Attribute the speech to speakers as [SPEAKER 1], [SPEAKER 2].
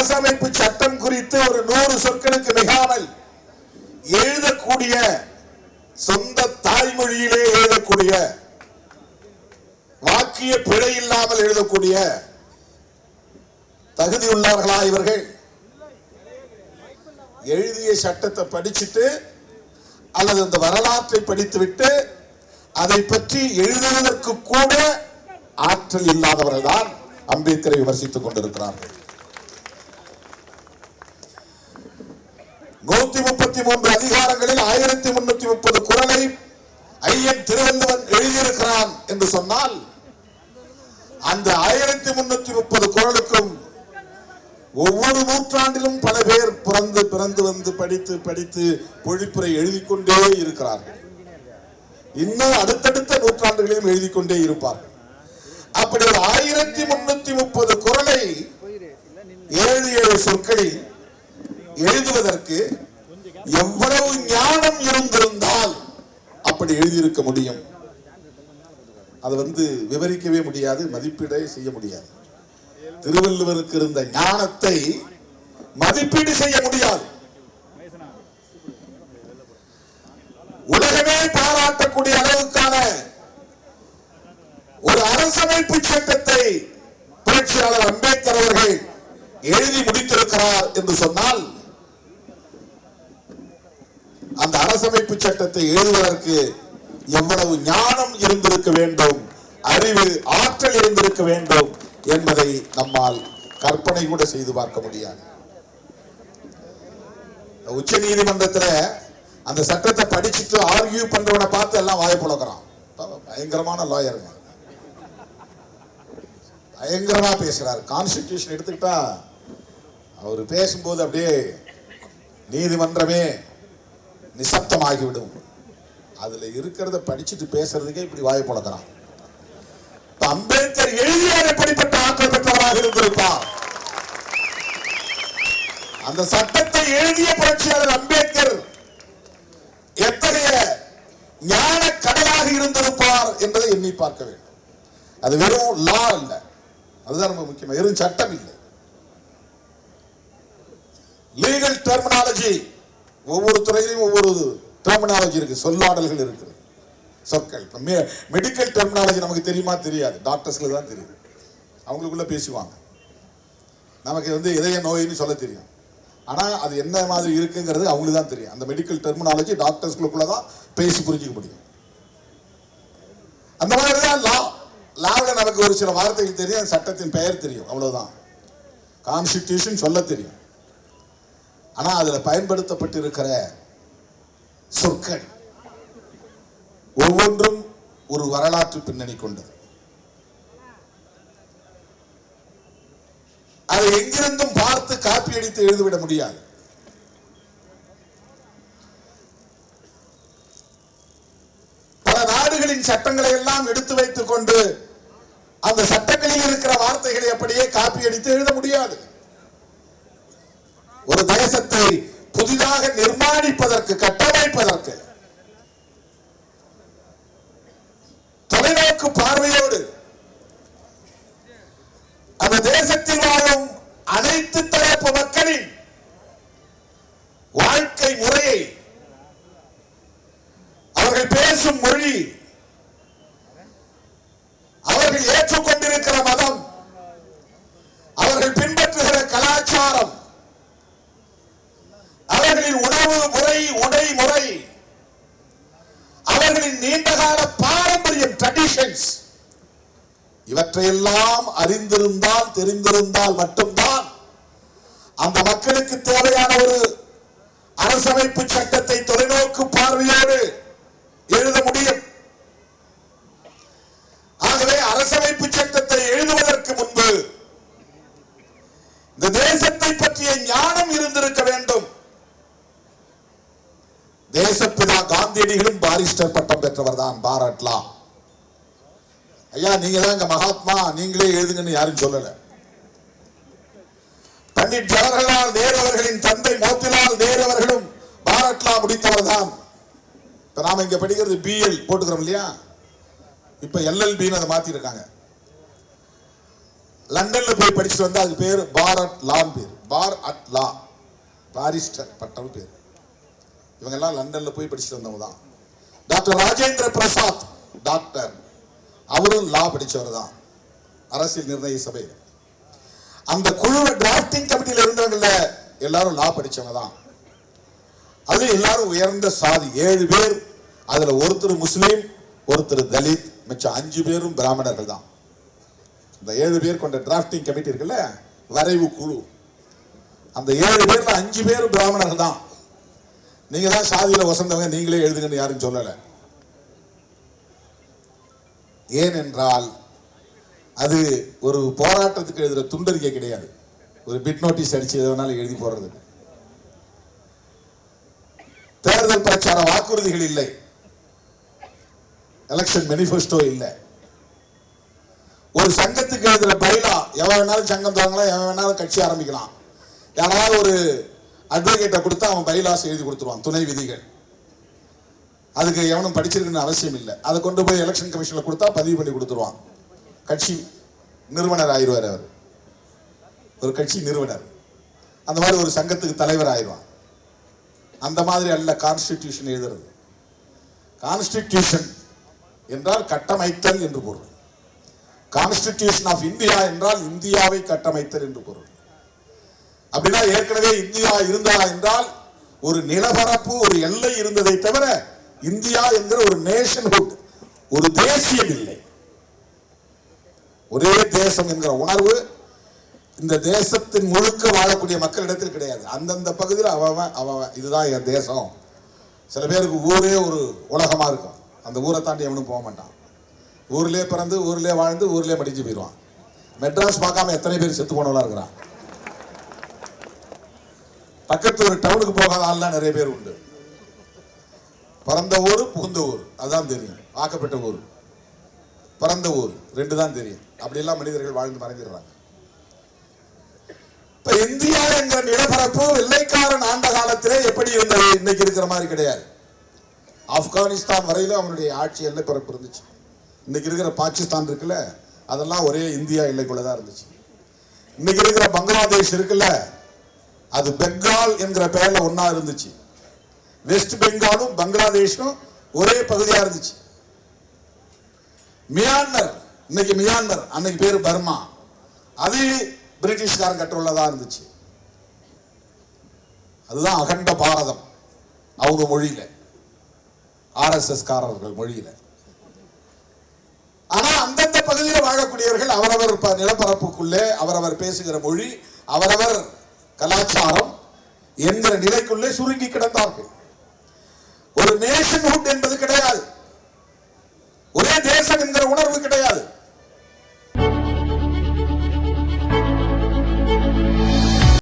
[SPEAKER 1] அரசமைப்பு சட்டம் குறித்து ஒரு நூறு சொற்களுக்கு மிகாமல் எழுதக்கூடிய சொந்த தாய்மொழியிலே எழுதக்கூடிய வாக்கிய பிழை இல்லாமல் எழுதக்கூடிய தகுதி உள்ளவர்களா இவர்கள்? எழுதிய சட்டத்தை படிச்சுட்டு அல்லது அந்த வரலாற்றை படித்துவிட்டு அதை பற்றி எழுதுவதற்கு கூட ஆற்றல் இல்லாதவர்கள் தான் அம்பேத்கரை விமர்சித்துக் கொண்டிருக்கிறார்கள். நூத்தி முப்பத்தி மூன்று அதிகாரங்களில் ஆயிரத்தி முன்னூத்தி முப்பது குரலை ஐயன் திருவள்ளுவன் எழுதியிருக்கிறான் என்று சொன்னால் அந்த ஆயிரத்தி முன்னூத்தி முப்பது குரலுக்கும் ஒவ்வொரு நூற்றாண்டிலும் பல பேர் பிறந்து பிறந்து வந்து படித்து படித்து பொழிப்புரை எழுதி கொண்டே இருக்கிறார்கள். இன்னும் அடுத்தடுத்த நூற்றாண்டுகளையும் எழுதி கொண்டே இருப்பார்கள். அப்படி ஒரு ஆயிரத்தி முன்னூத்தி முப்பது குரலை ஏழு ஏழு சொற்களில் எழுதுவதற்கு எவ்வளவு ஞானம் இருந்திருந்தால் அப்படி எழுதியிருக்க முடியும். அது வந்து விவரிக்கவே முடியாது மதிப்பீடே செய்ய முடியாது. திருவள்ளுவருக்கு இருந்த ஞானத்தை மதிப்பீடு செய்ய முடியாது. உலகமே பாராட்டக்கூடிய அளவுக்கான ஒரு அரசமைப்பு சட்டத்தை புரட்சியாளர் அம்பேத்கர் அவர்கள் எழுதி முடித்திருக்கிறார் என்று சொன்னால் அந்த அரசமைப்பு சட்டத்தை எழுதுவதற்கு எவ்வளவு ஞானம் இருந்திருக்க வேண்டும் அறிவு ஆற்றல் இருந்திருக்க வேண்டும் என்பதை நம்மால் கற்பனை கூட செய்து பார்க்க முடியாது. உச்ச நீதிமன்றத்துல அந்த சட்டத்தை படிச்சுட்டு ஆர்கியூ பண்றவனை பார்த்து எல்லாம் வாய புழக்கிறான். பயங்கரமான லாயருங்க பயங்கரமா பேசுறாரு. கான்ஸ்டிடியூஷன் எடுத்துக்கிட்டா அவர் பேசும்போது அப்படியே நீதிமன்றமே நிசப்தமாகிவிடும். அதுல இருக்கிறத படிச்சுட்டு பேசுறதுக்கே இப்படி வாய் பழக்கிறான் அம்பேத்கர் எழுதியார் எப்படிப்பட்ட ஆற்றல் பெற்றவராக இருந்திருப்பார்? அந்த சட்டத்தை எழுதிய புரட்சியாளர் அம்பேத்கர் எத்தகைய ஞான கடலாக இருந்திருப்பார் என்பதை எண்ணி பார்க்க வேண்டும். அது வெறும் லா இல்ல அதுதான் ரொம்ப முக்கியம். வெறும் சட்டம் இல்லை. லீகல் டெர்மினாலஜி ஒவ்வொரு துறையிலையும் ஒவ்வொரு டெர்மினாலஜி இருக்கு சொல்லாடல்கள் இருக்குது சொற்கள். மெடிக்கல் டெர்மினாலஜி நமக்கு தெரியுமா தெரியாது. டாக்டர்ஸ்க்கு தான் தெரியும். அவங்களுக்குள்ள பேசுவாங்க. நமக்கு வந்து இதய நோயின்னு சொல்ல தெரியும். ஆனால் அது என்ன மாதிரி இருக்குங்கிறது அவங்களுக்கு தான் தெரியும். அந்த மெடிக்கல் டெர்மினாலஜி டாக்டர்ஸ்களுக்குள்ள தான் பேசி புரிஞ்சிக்க முடியும். அந்த மாதிரி தான் லா லாவில் நமக்கு ஒரு சில வார்த்தைகள் தெரியும் அந்த சட்டத்தின் பெயர் தெரியும். அவ்வளோதான் கான்ஸ்டிடியூஷன் சொல்ல தெரியும். ஆனா அதுல பயன்படுத்தப்பட்டிருக்கிற சொற்கள் ஒவ்வொன்றும் ஒரு வரலாற்று பின்னணி கொண்டது. அதை எங்கிருந்தும் பார்த்து காப்பி அடித்து எழுதிவிட முடியாது. பல நாடுகளின் சட்டங்களை எல்லாம் எடுத்து வைத்துக் கொண்டு அந்த சட்டங்களில் இருக்கிற வார்த்தைகளை அப்படியே காப்பி அடித்து எழுத முடியாது. தேசத்தை புதிதாக நிர்மாணிப்பதற்கு கட்டமைப்பதற்கு தொலைநோக்கு பார்வையோடு அந்த தேசத்தில் வாழும் அனைத்து தரப்பு மக்களின் வாழ்க்கை முறையை அவர்கள் பேசும் மொழி அவர்களின் நீண்டகால பாரம்பரியம் ட்ரெடிஷன்ஸ் இவற்றையெல்லாம் அறிந்திருந்தால் தெரிந்திருந்தால் மட்டும்தான் அந்த மக்களுக்கு தேவையான ஒரு அரசமைப்பு சட்டத்தை தொலைநோக்கு பார்வையோடு எழுத முடியும். ஆகவே அரசமைப்பு சட்டத்தை எழுதுவதற்கு முன்பு இந்த தேசத்தை பற்றிய ஞானம் இருந்திருக்க வேண்டும் தேசப்பிதா மினிஸ்டர் பட்டம் பெற்றவர் தான் பாரட்லா ஐயா நீங்க தான் இங்க மகாத்மா. நீங்களே எழுதுங்கன்னு யாரும் சொல்லல. பண்டிட் ஜவஹர்லால் நேரு அவர்களின் தந்தை மோத்திலால் நேரு அவர்களும் பாரட்லா முடித்தவர் தான். இப்ப நாம இங்க படிக்கிறது பிஎல் போட்டுக்கிறோம் இல்லையா? இப்ப எல்எல்பின்னு அதை மாத்தி இருக்காங்க லண்டன்ல போய் படிச்சுட்டு வந்தா அதுக்கு பேர் பாரத் லான் பேர் பார். At law. பாரிஸ்டர் பட்டம் பேர். இவங்கெல்லாம் லண்டன்ல போய் படிச்சுட்டு வந்தவங்க தான். டாக்டர் ராஜேந்திர பிரசாத் டாக்டர் அவரும் லா படித்தவர் தான் அரசியல் நிர்ணய சபை. அந்த குழுவை டிராப்டிங் கமிட்டியில் இருந்தவங்கள எல்லாரும் லா படித்தவங்க தான். அது எல்லாரும் உயர்ந்த சாதி ஏழு பேர் அதில் ஒருத்தர் முஸ்லீம் ஒருத்தர் தலித் மிச்சம் அஞ்சு பேரும் பிராமணர்கள் தான். இந்த ஏழு பேர் கொண்ட டிராப்டிங் கமிட்டி இருக்குல்ல வரைவு குழு. அந்த ஏழு பேர்ல அஞ்சு பேர் பிராமணர்கள் தான். நீங்க தான் சாதியில வசந்தவங்க நீங்களே எழுதுங்கன்னு யாரும் சொல்லல. ஏனென்றால் அது ஒரு போராட்டத்துக்கு எழுதுற துண்டறிக்கை கிடையாது. ஒரு பிட் நோட்டீஸ் அடிச்சு எது வேணாலும் எழுதி போடுறது. தேர்தல் பிரச்சார வாக்குறுதிகள் இல்லை. எலெக்ஷன் மேனிஃபெஸ்டோ இல்லை. ஒரு சங்கத்துக்கு எழுதுற பைலா எவன் வேணாலும் சங்கம் தொடங்கலாம் எவன் வேணாலும் கட்சி ஆரம்பிக்கலாம். யாராவது ஒரு அட்வொகேட்டை கொடுத்தா அவன் பைலாஸ் எழுதி கொடுத்துருவான் துணை விதிகள். அதுக்கு எவனும் படிச்சிருக்குன்னு அவசியம் இல்லை. அதை கொண்டு போய் எலெக்ஷன் கமிஷனில் கொடுத்தா பதிவு பண்ணி கொடுத்துருவான். கட்சி நிறுவனர் ஆயிடுவார் அவர். ஒரு கட்சி நிறுவனர். அந்த மாதிரி ஒரு சங்கத்துக்கு தலைவர் ஆயிடுவான். அந்த மாதிரி அல்ல கான்ஸ்டிடியூஷன் எழுதுறது. கான்ஸ்டிடியூஷன் என்றால் கட்டமைத்தல் என்று பொருள். கான்ஸ்டிடியூஷன் ஆஃப் இந்தியா என்றால் இந்தியாவை கட்டமைத்தல் என்று பொருள். அப்படின்னா ஏற்கனவே இந்தியா இருந்தா என்றால் ஒரு நிலப்பரப்பு ஒரு எல்லை இருந்ததை தவிர இந்தியா என்கிற ஒரு நேஷன்ஹுட் ஒரு தேசியம் இல்லை. ஒரே தேசம் என்கிற உணர்வு இந்த தேசத்தின் முழுக்க வாழக்கூடிய மக்களிடத்தில் கிடையாது. அந்தந்த பகுதியில் அவன் அவன் இதுதான் என் தேசம். சில பேருக்கு ஊரே ஒரு உலகமாக இருக்கும். அந்த ஊரை தாண்டி எவனும் போக மாட்டான். ஊர்லேயே பிறந்து ஊர்லேயே வாழ்ந்து ஊர்லேயே மடிஞ்சு போயிடுவான். மெட்ராஸ் பார்க்காம எத்தனை பேர் செத்து போனவளாக இருக்கிறான்? பக்கத்து ஒரு டவுனுக்கு போகாத ஆள்லாம் நிறைய பேர் உண்டு. பிறந்த ஊர் புகுந்த ஊர். அதான் தெரியும். ஆக்கப்பட்ட ஊர். பிறந்த ஊர். ரெண்டு தான் தெரியும். அப்படியெல்லாம் மனிதர்கள் வாழ்ந்து மறைஞ்சிடுறாங்க. இப்ப இந்தியா என்கிற நிலப்பரப்பு வெள்ளைக்காரன் ஆண்ட காலத்திலே எப்படி இருந்தது? இன்னைக்கு இருக்கிற மாதிரி கிடையாது. ஆப்கானிஸ்தான் வரையில அவனுடைய ஆட்சி எல்லை பரப்பு இருந்துச்சு. இன்னைக்கு இருக்கிற பாகிஸ்தான் இருக்குல்ல அதெல்லாம் ஒரே இந்தியா எல்லைக்குள்ளதான் இருந்துச்சு. இன்னைக்கு இருக்கிற பங்களாதேஷ் இருக்குல்ல அது பெங்கால் என்கிற பெயர்ல ஒன்னா இருந்துச்சு. வெஸ்ட் பெங்காலும் பங்களாதேஷும் ஒரே பகுதியா இருந்துச்சு. மியான்மர் இன்னைக்கு மியான்மர் அன்னைக்கு பேரு பர்மா. அது பிரிட்டிஷ்காரன் கண்ட்ரோல்ல இருந்துச்சு. அதுதான் அகண்ட பாரதம் அவங்க மொழியில. ஆர்எஸ்எஸ்காரர்கள் மொழியில. ஆனா அந்தந்த பகுதியில் வாழக்கூடியவர்கள் அவரவர் நிலப்பரப்புக்குள்ளே அவரவர் பேசுகிற மொழி அவரவர் கலாச்சாரம் என்கிற நிலைக்குள்ளே சுருங்கி கிடந்தார்கள். ஒரு நேஷன்ஹுட் என்பது கிடையாது. ஒரே தேசம் என்கிற உணர்வு கிடையாது.